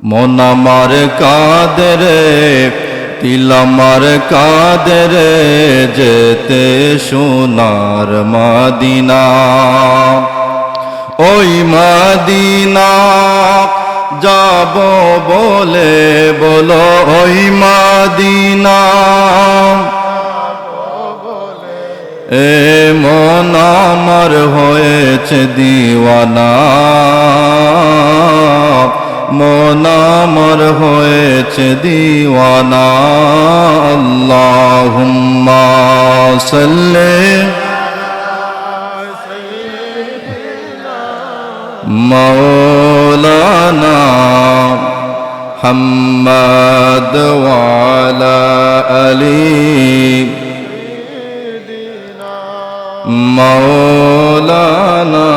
মন আমার কাদের তিল আমার কাদের যেতে সোনার মাদিনা। ওই মাদিনা যাব বলে বলো, ওই মাদিনা এ মন আমার হয়েছে দিওয়ানা। মন আমার হয়েছে দিওয়ানা আল্লাহুম্মা সাল্লি مولانا محمد وعلى آله مولانا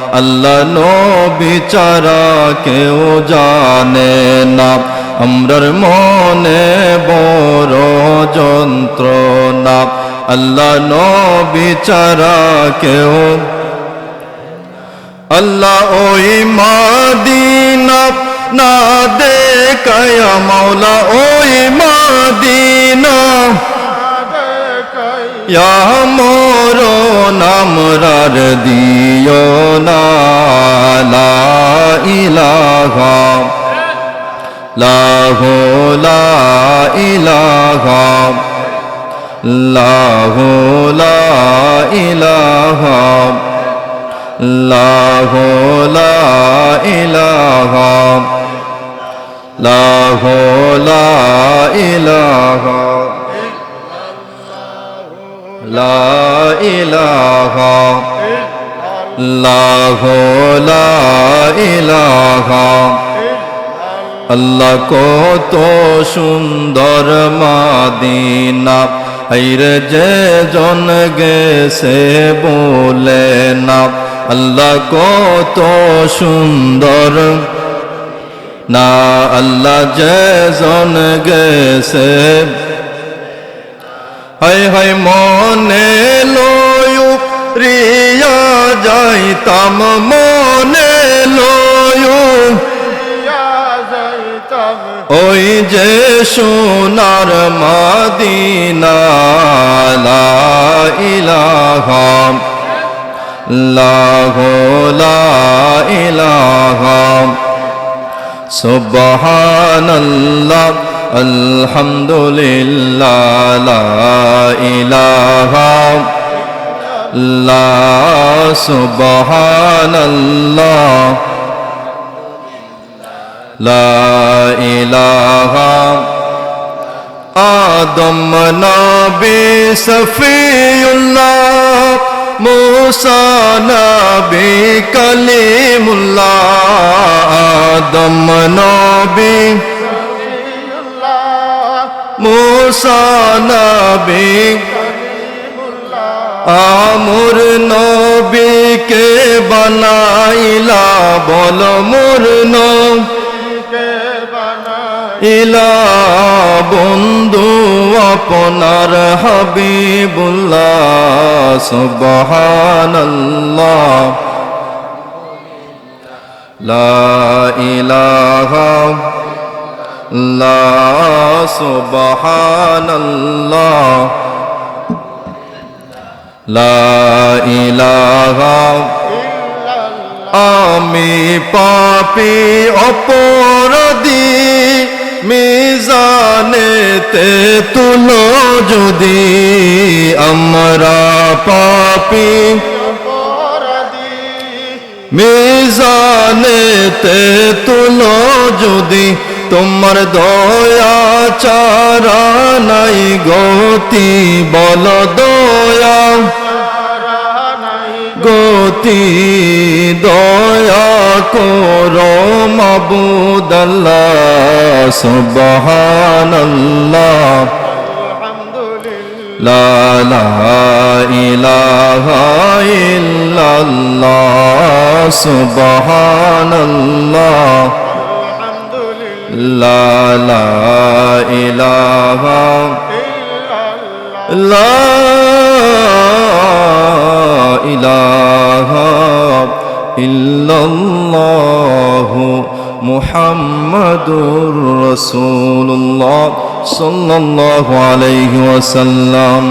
আল্লাহ নবী চারা কেউ জানে না। আমরার মনে বড় যন্ত্রণা। আল্লাহ নবী চারা কেউ আল্লাহ ওই মাদিনা না দেখায়া মাওলা ওই মাদিনা। মোর নামরার দিও না, লা ইলাহা, লাহু, লা ইলাহা, লাহু, লা ইলাহা, লাহু, লা ইলাহা, লাহু, লা লা ইলাহা লাহু লা ইলাহা আল্লাহ কত সুন্দর মাদিনা হাইরে যে জন গেছে বলে না। আল্লাহ কত সুন্দর না, আল্লাহ যে জন গেছে হাই হাই মনে লয়ু রিয়া যাইতাম মনে লয়ু। ওই যে সোনার মাদিনা লা ইলাহা লাহু লা ইলাহা। সুবহানাল্লাহ। আলহামদুলিল্লাহ ইলাহা আদম নবী সফিউল্লাহ মুসা নবী কলিমুল্লাহ আদম নবী নবী। আমর নবীকে বানাইলা বল মোর ইলা বন্ধু আপনার হাবিবুল্লাহ সুবহানাল্লাহ। লা ইলাহা লা সুবহানাল্লাহ। লা ইলাহা আমি পাপি, অপরাধী। মিজানেতে তুলো যদি আমরা পাপি। মিজানেতে তুলো যদি তোমার দয়া চারা নাই গতি, বল দয়া। গতি, দয়া করো মাবুদাল্লাহ, সুবহানাল্লাহ। লা লা ইল্লাল্লাহ, সুবহানাল্লাহ। লা লা ইলাহা লা ইলাহা ইল্লাল্লাহু মুহাম্মাদুর রাসূলুল্লাহ সাল্লাল্লাহু আলাইহি ওয়াসাল্লাম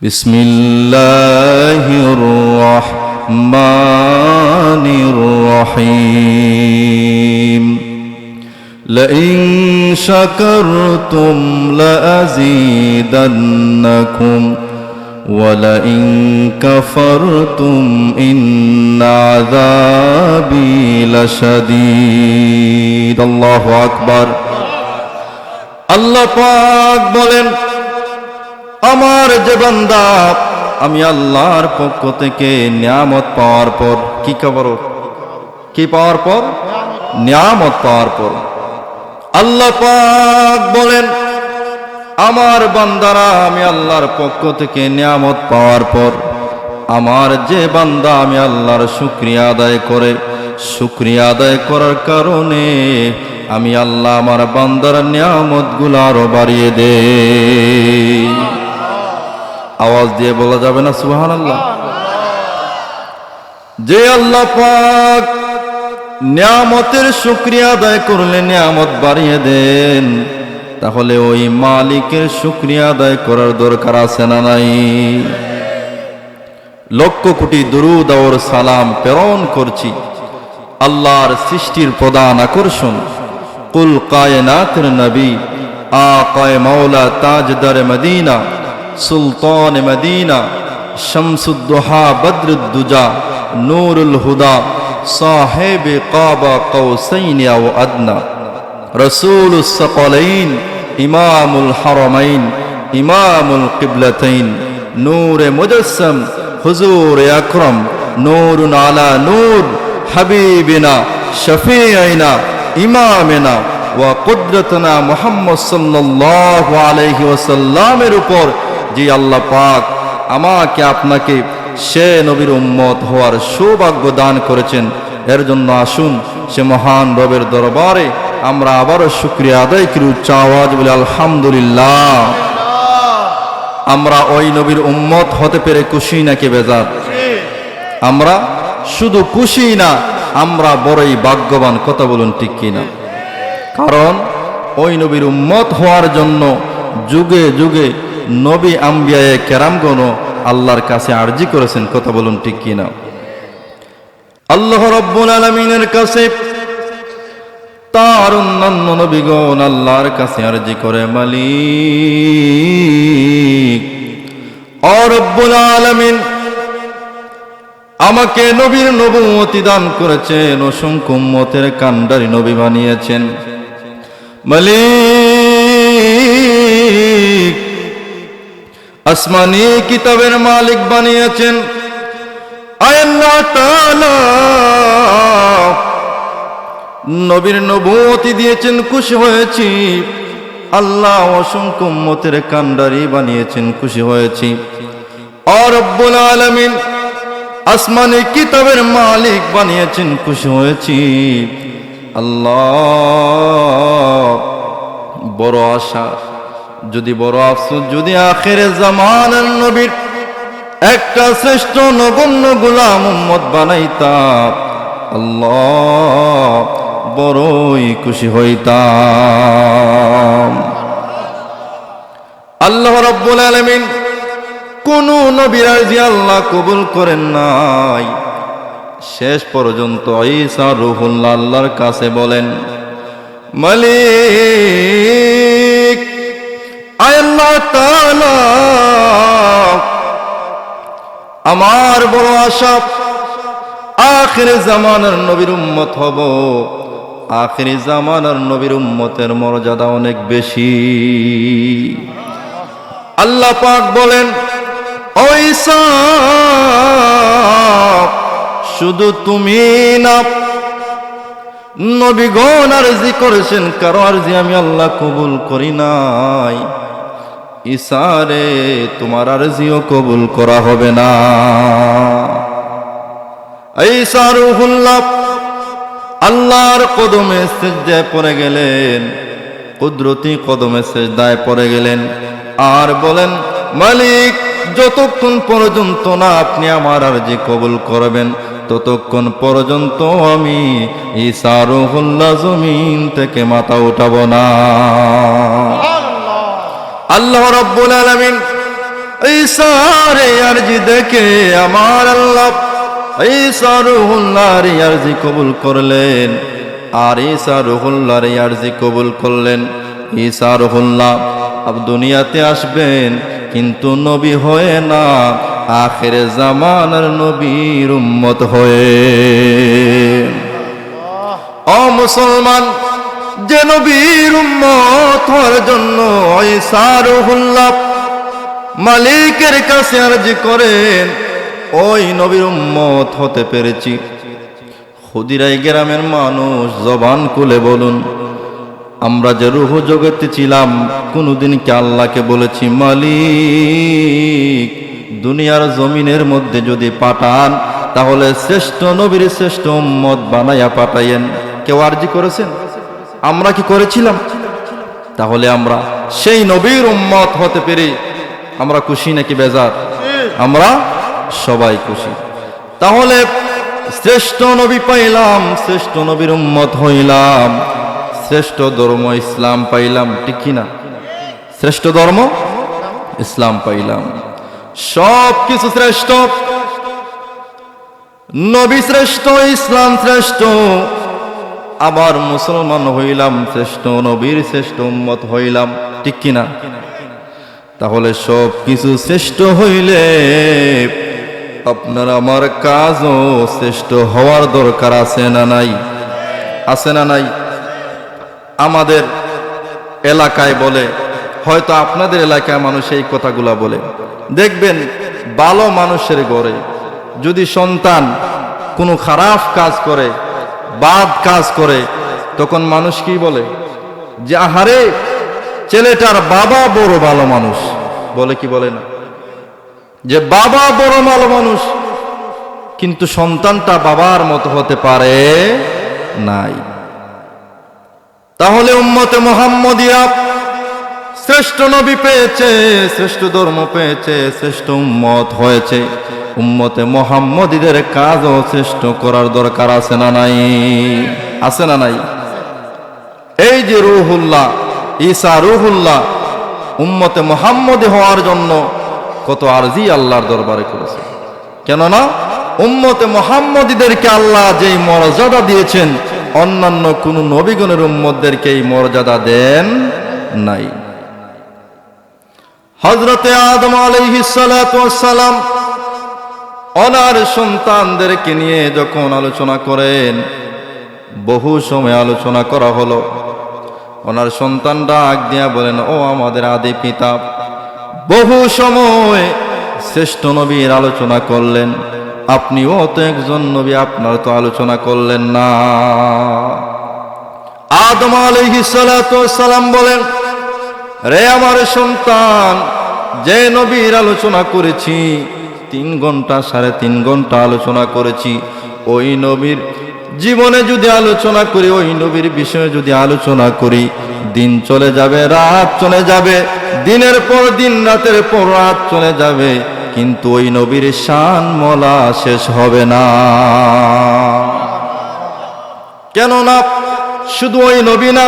বিসমিল্লাহির রহমানির রহিম لئن شكرتم لأزيدنكم ولئن كفرتم إن عذابي لشديد الله أكبر আল্লাহ পাক বলেন আমার যে বান্দা আমি আল্লাহর পক্ষ থেকে নিয়ামত পাওয়ার পর কি খবর কি পাওয়ার পর নিয়ামত পাওয়ার পর আল্লাহ পাক বলেন, আমার বান্দারা, আমি আল্লাহর পক্ষ থেকে নিয়ামত পাওয়ার পর আমার যে বান্দা আমি আল্লাহর শুক্রিয়া আদায় করে, শুক্রিয়া আদায় করার কারণে আমি আল্লাহ আমার বান্দার নিয়ামতগুলো আরও বাড়িয়ে দে আওয়াজ দিয়ে বলা যাবে না সুহান আল্লাহ যে আল্লাহ পাক নিয়ামতের শুক্রিয়া আদায় করলে নিয়ামত বাড়িয়ে দেন। তাহলে ওই মালিকের শুক্রিয়া আদায় করার দরকার আছে না নাই? লক্ষ কোটি দুরুদ আর সালাম প্রেরণ করছি। আল্লাহর সৃষ্টির প্রধান আকর্ষণ। কুল কায়নাতের নবী আকায় মাওলা তাজদার মদিনা, সুলতান মদিনা শামসুদ্দোহা বদরুদ্দুজা নূরুল হুদা সাহেব কাবা কৌসাইন আও আদনা রসুল সকলাইন ইমামুল হারমাইন ইমামুল কিবলতাইন নূর মুজসম হুজুর আকরম নূরুন আলা নূর হাবিবিনা শফিআইনা ইমামেনা ওয়া কুদরতনা মুহাম্মদ সাল্লাল্লাহু আলাইহি ওয়াসাল্লামের উপর যে আল্লাহ পাক আমাকে আপনাকে সে নবীর উম্মত হওয়ার সৌভাগ্য দান করেছেন। এর জন্য আসুন, সে মহান রবের দরবারে আমরা আবারও শুক্রিয়া আদায় করি, উচ্চ আওয়াজ বলে আলহামদুলিল্লাহ। আমরা ওই নবীর উম্মত হতে পেরে খুশি নাকি বেজার? আমরা শুধু খুশি না, আমরা বড়ই ভাগ্যবান, কথা বলুন ঠিক কিনা? কারণ ওই নবীর উম্মত হওয়ার জন্য যুগে যুগে নবী আম্বিয়ায় কেরামগণ আল্লাহর কাছে আর্জি করেছেন, কথা বলুন ঠিক কিনা? আল্লাহ রব্বুল আলমিনের কাছে তার অন্যান্য নবীগণ আল্লাহর কাছে আর্জি করে, মালিক। অরব্বুল আলমিন, আমাকে নবীর নবমতি দান করেছেন, অসংখ্য উম্মতের কান্ডারি নবী বানিয়েছেন। মালিক আসমানি কিতাবের মালিক বানিয়েছেন। নবীর নবতি দিয়েছেন, খুশি হয়েছি। আল্লাহ অসংখ্য উম্মতের কান্ডারি বানিয়েছেন, খুশি হয়েছি। অরব্বুল আলামিন আসমানি কিতাবের মালিক বানিয়েছেন, খুশি হয়েছি। আল্লাহ বড় আশা। যদি বড় আফসোস, যদি আখেরে জামানের নবীর একটা শ্রেষ্ঠ নগণ্য গোলাম উম্মত বানাইতাম, আল্লাহ বড়ই খুশি হইতাম। আল্লাহ রব্বুল আলমিন কোন নবীরাজি আল্লাহ কবুল করেন নাই। শেষ পর্যন্ত ঈসা রুহুল্লাহ আল্লাহর কাছে বলেন, মালিক তাআলা আমার বড় আশা, আখের জামানার নবীর উম্মত হব। আখেরি জামানার নবীর উম্মতের মর্যাদা অনেক বেশি। আল্লাহ পাক বলেন শুধু তুমি না। নবীগণ আর আরজি করেছেন, কারও আরজি আমি আল্লাহ কবুল করি নাই। ইসারে তোমার আর আরজিও কবুল করা হবে না। আল্লাহর কদমে সেজদায় পড়ে গেলেন, কুদরতি কদমে সেজদায় পড়ে গেলেন। আর বলেন, মালিক, যতক্ষণ পর্যন্ত না আপনি আমার আর আরজি কবুল করবেন, ততক্ষণ পর্যন্ত আমি ইসারুহুল্লাহ জমিন থেকে মাথা উঠাবো না। আল্লাহ রাব্বুল আলামিন ঈসারে আরজি দেখে আমার আল্লাহ ঈসা রুহুল্লাহর আরজি কবুল করলেন। আর ঈসা রুহুল্লাহর আরজি কবুল করলেন। ঈসা রুহুল্লাহ দুনিয়াতে আসবেন কিন্তু নবী হয়ে না আখের জামানার নবীর উম্মত হয়ে। অ মুসলমান যে নবীর উম্মত হওয়ার জন্য মালিকের কাছে আরজি করেন, ওই নবীর উম্মত হতে পেরেছি। খুদিরাই গ্রামের মানুষ জবান খুলে বলুন, আমরা যে রুহ জগতে ছিলাম, কোনোদিন কি আল্লাহকে বলেছি, মালিক, দুনিয়ার জমিনের মধ্যে যদি পাঠান, তাহলে শ্রেষ্ঠ নবীর শ্রেষ্ঠ উম্মত বানাইয়া পাঠাইয়েন। কেউ আরজি করেছেন? আমরা কি করেছিলাম? তাহলে আমরা সেই নবীর উম্মত হতে পেরে আমরা খুশি নাকি বেজার? আমরা সবাই খুশি। তাহলে শ্রেষ্ঠ নবী পাইলাম, শ্রেষ্ঠ নবীর উম্মত হইলাম। শ্রেষ্ঠ ধর্ম ইসলাম পাইলাম, ঠিক কি না? শ্রেষ্ঠ ধর্ম ইসলাম পাইলাম। সব কিছু শ্রেষ্ঠ। নবী শ্রেষ্ঠ, ইসলাম শ্রেষ্ঠ। আবার মুসলমান হইলাম, শ্রেষ্ঠ নবীর শ্রেষ্ঠ উম্মত হইলাম। ঠিক কিনা? তাহলে সব কিছু শ্রেষ্ঠ হইলে আপনার আমার কাজও শ্রেষ্ঠ হওয়ার দরকার আছে না নাই? আছে না নাই? আমাদের এলাকায় বলে, হয়তো আপনাদের এলাকায় মানুষ এই কথাগুলা বলে। দেখবেন, ভালো মানুষের ঘরে যদি সন্তান কোনো খারাপ কাজ করে বাদ কাজ করে, তখন মানুষ কি বলে? যে আহারে, ছেলেটার বাবা বড় ভালো মানুষ। বলে কি বলে না? যে বাবা বড় ভালো মানুষ, কিন্তু সন্তানটা বাবার মতো হতে পারে নাই। তাহলে উম্মতে মোহাম্মদিয়া শ্রেষ্ঠ নবী পেয়েছে, শ্রেষ্ঠ ধর্ম পেয়েছে, শ্রেষ্ঠ উম্মত হয়েছে। উম্মতে মোহাম্মদীদের কাজও শ্রেষ্ঠ করার দরকার আছে না নাই? আছে না নাই? এই যে রুহুল্লাহ, ঈসা রুহুল্লাহ উম্মতে মোহাম্মদী হওয়ার জন্য কত আরজি আল্লাহর দরবারে করেছে। কেননা উম্মতে মোহাম্মদীদেরকে আল্লাহ যেই মর্যাদা দিয়েছেন, অন্যান্য কোন নবীগণের উম্মতদেরকে এই মর্যাদা দেন নাই। হজরতে আদম আলাইহিসালাম অনার সন্তানদেরকে নিয়ে যখন আলোচনা করেন, বহু সময় আলোচনা করা হলো। ওনার সন্তানরা আগ দিয়া বলেন, ও আমাদের আদি পিতা, বহু সময় শ্রেষ্ঠ নবীর আলোচনা করলেন। আপনিও তো একজন নবী, আপনার তো আলোচনা করলেন না। আদম সালাম বলেন, রে আমার সন্তান, যে নবীর আলোচনা করেছি তিন ঘণ্টা সাড়ে তিন ঘণ্টা আলোচনা করেছি। ওই নবীর জীবনে যদি আলোচনা করি, ওই নবীর বিষয়ে যদি আলোচনা করি, দিন চলে যাবে, রাত চলে যাবে, দিনের পর দিন, রাতের পর রাত চলে যাবে, কিন্তু ওই নবীর শান মলা শেষ হবে না। কেননা শুধু ওই নবী না,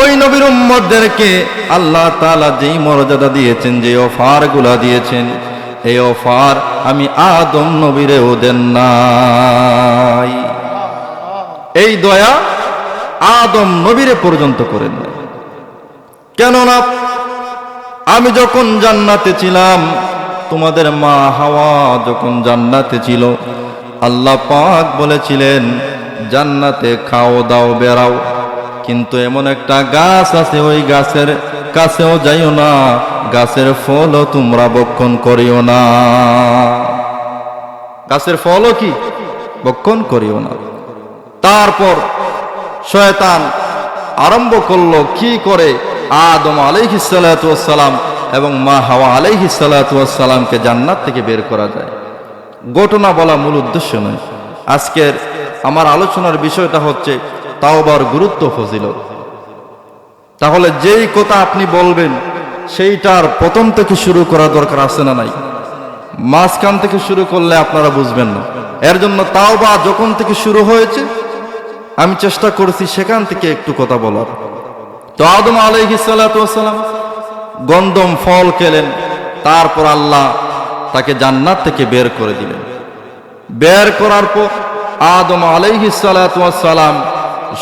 ওই নবীর উম্মতদেরকে আল্লাহ তালা যেই মর্যাদা দিয়েছেন যে অফারগুলা দিয়েছেন এই অফার আমি আদম নবীরেও দেন নাই। এই দয়া আদম নবীরে পর্যন্ত করেন নাই। কেননা আমি যখন জান্নাতে ছিলাম, তোমাদের মা হাওয়া যখন জান্নাতে ছিল, আল্লাহ পাক বলেছিলেন, জান্নাতে খাও, দাও, বেড়াও। কিন্তু এমন একটা গাছ আছে, ওই গাছের কাছেও যাইও না। গাছের ফলও তোমরা বক্ষণ করিও না। গাছের ফলও কি? বক্ষণ করিও না। তারপর শয়তান আরম্ভ করল কি করে? আদম আলাইহিসালাম এবং মা হাওয়া আলাইহিসালামকে জান্নাত থেকে বের করা যায়। ঘটনা বলা মূল উদ্দেশ্য নয়। আজকের আমার আলোচনার বিষয়টা হচ্ছে তাওবার গুরুত্ব ফজিলত। তাহলে যেই কথা আপনি বলবেন সেইটার প্রথম থেকে শুরু করা দরকার আছে না নাই? মাঝখান থেকে শুরু করলে আপনারা বুঝবেন না। এর জন্য তাও বা যখন থেকে শুরু হয়েছে, আমি চেষ্টা করেছি সেখান থেকে একটু কথা বলার। তো আদম আলাইহিসালাম গন্ধম ফল খেলেন, তারপর আল্লাহ তাকে জান্নাত থেকে বের করে দিলেন। বের করার পর আদম আলাইহিসালাম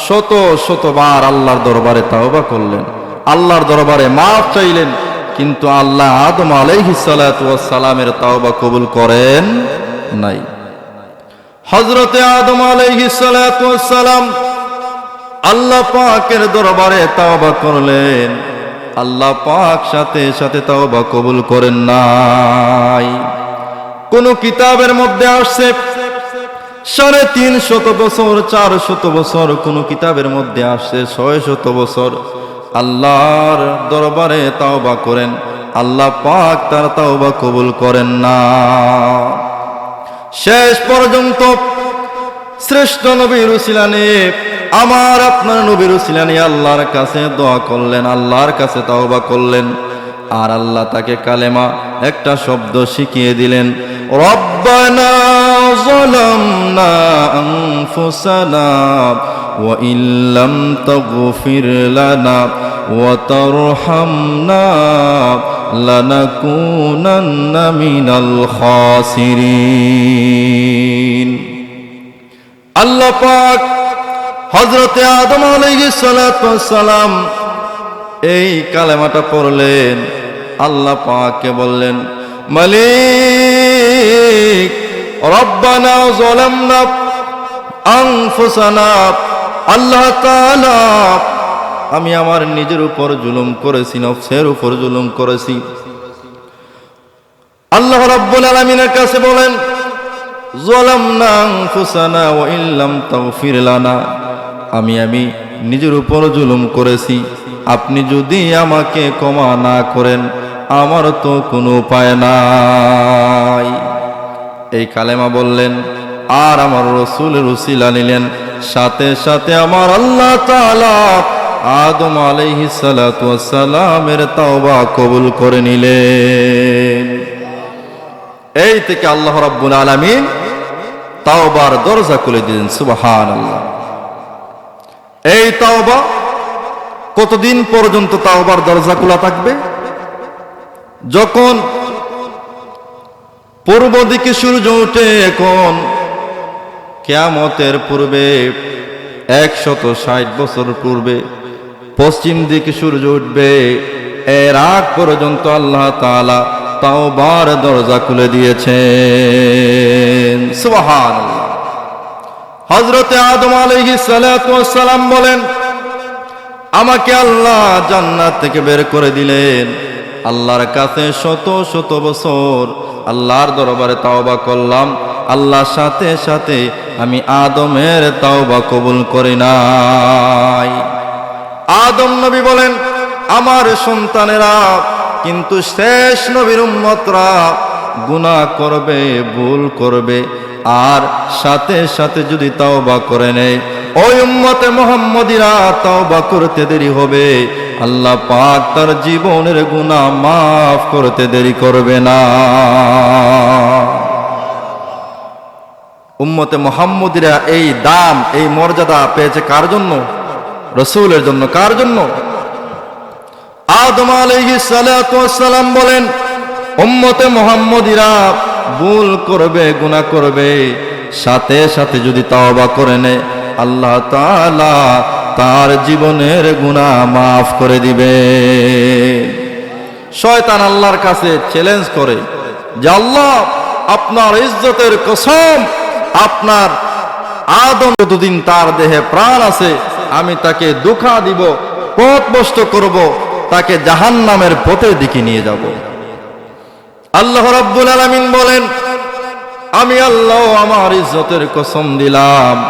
শত, শতবার আল্লাহর দরবারে তাওবা করলেন। আল্লাহর দরবারে মাফ চাইলেন, কিন্তু আল্লাহ আদম আলাইহিসালামের তাওবা কবুল করেন নাই। হজরতে আদম আলাইহিসালাম আল্লাহ পাকের দরবারে তাওবা করলেন। আল্লাহ পাক সাথে সাথে তাওবা কবুল করেন নাই। কোন কিতাবের মধ্যে আসছে, সাড়ে তিন শত বছর, চার শত বছর কোন কিতাবের মধ্যে আসছে, ছয় শত বছর আল্লাহর দরবারে তাওবা করেন আল্লাহ পাক তার তাওবা কবুল করেন না শেষ পর্যন্ত শ্রেষ্ঠ নবীর উসিলানে আমার আপনার নবীর উসিলানে আল্লাহর কাছে দোয়া করলেন আল্লাহর কাছে তাওবা করলেন আর আল্লাহ তাকে কালেমা একটা শব্দ শিখিয়ে দিলেন রব্বানা ظلمنا أنفسنا وإن لم تغفر لنا وترحمنا لنكونن من الخاسرين আল্লাহ পাক হজরতে আদম আলাইহিস সালাম এই কালেমাটা পড়লেন আল্লাহ পাককে বললেন মালিক রব্বানা যালামনা আনফুসানা আল্লাহ তাআলা আমি আমার নিজের উপর জুলুম করেছি, নফসের উপর জুলুম করেছি। আল্লাহ রাব্বুল আলামিনের কাছে বলেন যালামনা আনফুসানা ওয়া ইল্লাম তাগফির লানা। আমি আমি নিজের উপর জুলুম করেছি। আপনি যদি আমাকে ক্ষমা না করেন, আমার তো কোনো উপায় নাই। এই কালেমা বললেন, আর আমার রসুলের উসিলা নিলেন। সাথে সাথে আমার আল্লাহ তাআলা আদম আলাইহিস সালাতু সালামের তাওবা কবুল করে নিলেন। এই থেকে আল্লাহ রাব্বুল আলামিন তাওবার দরজা খুলে দিলেন, সুবহানাল্লাহ। এই তাওবা কতদিন পর্যন্ত তাওবার দরজা খোলা থাকবে? যখন পূর্ব দিকে সূর্য উঠে এখন কেয়ামতের পূর্বে একশত ষাট বছর পূর্বে পশ্চিম দিকে সূর্য উঠবে। এর আগ পর্যন্ত আল্লাহ তাআলা তাওবার দরজা খুলে দিয়েছেন। হজরতে আদম সালাম বলেন, আমাকে আল্লাহ জান্নাত থেকে বের করে দিলেন। আল্লাহর কাছে শত শত বছর আল্লাহর দরবারে তাওবা করলাম। আল্লাহর সাথে সাথে আমি আদমের তাওবা কবুল করি নাই। আদম নবী বলেন, আমার সন্তানেরা কিন্তু শেষ নবীর উম্মতরা গুনাহ করবে, ভুল করবে। আর সাথে সাথে যদি তাওবা করে নেয়, ওই উম্মতে মোহাম্মদিরা তাওবা করতে দেরি হবে। আল্লাহ পাক তার জীবনের গুনাহ মাফ করতে দেরি করবে না। উম্মতে মোহাম্মদিরা এই দাম, এই মর্যাদা পেয়েছে কার জন্য? রসুলের জন্য কার জন্য? আদম আলাইহিস সালাতু সালাম বলেন, উম্মতে মোহাম্মদিরা ভুল করবে, গুনাহ করবে। সাথে সাথে যদি তাওবা করে নেয়, আল্লাহ তাআলা তার জীবনের গুনাহ মাফ করে দিবে। শয়তান আল্লাহর কাছে চ্যালেঞ্জ করে যে, আল্লাহ, আপনার ইজ্জতের কসম, আপনার আদম যতদিন তার দেহে প্রাণ আছে আমি তাকে দুঃখা দিব, পথভ্রষ্ট করব, তাকে জাহান্নামের পথের দিকে নিয়ে যাব। আল্লাহ রাব্বুল আলামিন বলেন, আমি আল্লাহ আমার ইজ্জতের কসম দিলাম।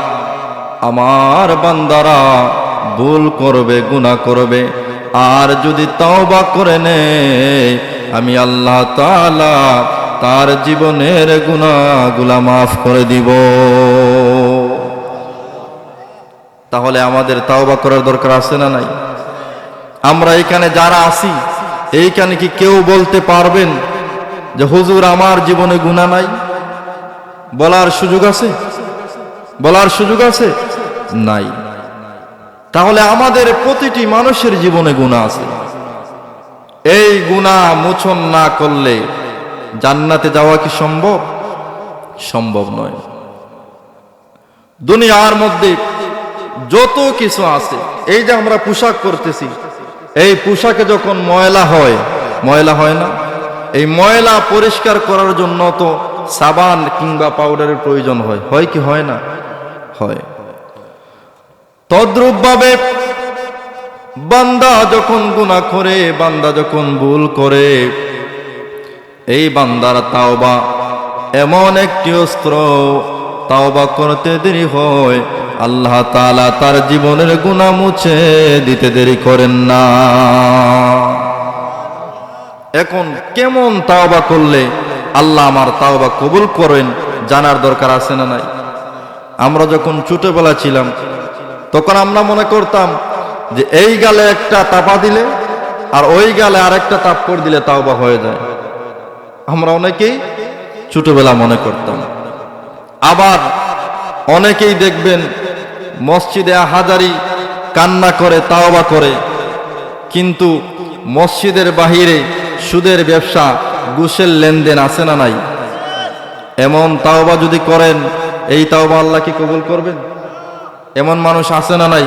আমার বান্দারা ভুল করবে, গুনাহ করবে। আর যদি তওবা করে নে আমি আল্লাহ তাআলা তার জীবনের গুনাহগুলা মাফ করে দিব। তাহলে আমাদের তাওবা করার দরকার আছে না নাই? আমরা এখানে যারা আছি, এইখানে কি কেউ বলতে পারবেন যে হুজুর আমার জীবনে গুনাহ নাই? বলার সুযোগ আছে? বলার সুযোগ আছে? নাই। তাহলে আমাদের প্রতিটি মানুষের জীবনে গুণা আছে। এই গুণা মোচন না করলে জান্নাতে যাওয়া কি সম্ভব? সম্ভব নয়। দুনিয়ার মধ্যে যত কিছু আছে, এই যে আমরা পোশাক করতেছি, এই পোশাকে যখন ময়লা হয় ময়লা হয় না? এই ময়লা পরিষ্কার করার জন্য তো সাবান কিংবা পাউডারের প্রয়োজন হয়। হয় কি হয় না? হয়। তদ্রূপভাবে বান্দা যখন গুণা করে, বান্দা যখন ভুল করে, এই বান্দার তাওবা এমন একটি অস্ত্র তাওবা করতে দেরি হয়। আল্লাহ তালা তার জীবনের গুনাহ মুছে দিতে দেরি করেন না। এখন কেমন তাওবা করলে আল্লাহ আমার তাওবা কবুল করেন জানার দরকার আছে না নাই? আমরা যখন ছোটবেলা ছিলাম, তখন আমরা মনে করতাম যে এই গালে একটা তাপা দিলে আর ওই গালে আরেকটা করে দিলে তাওবা হয়ে যায়। আমরা অনেকেই ছোটবেলা মনে করতাম। আবার অনেকেই দেখবেন মসজিদে হাজারি কান্না করে, তাওবা করে। কিন্তু মসজিদের বাহিরে সুদের ব্যবসা গুসের লেনদেন আছে না নাই? এমন তাওবা যদি করেন, এই তাওবা আল্লাহ কি কবুল করবেন? এমন মানুষ আছে না নাই?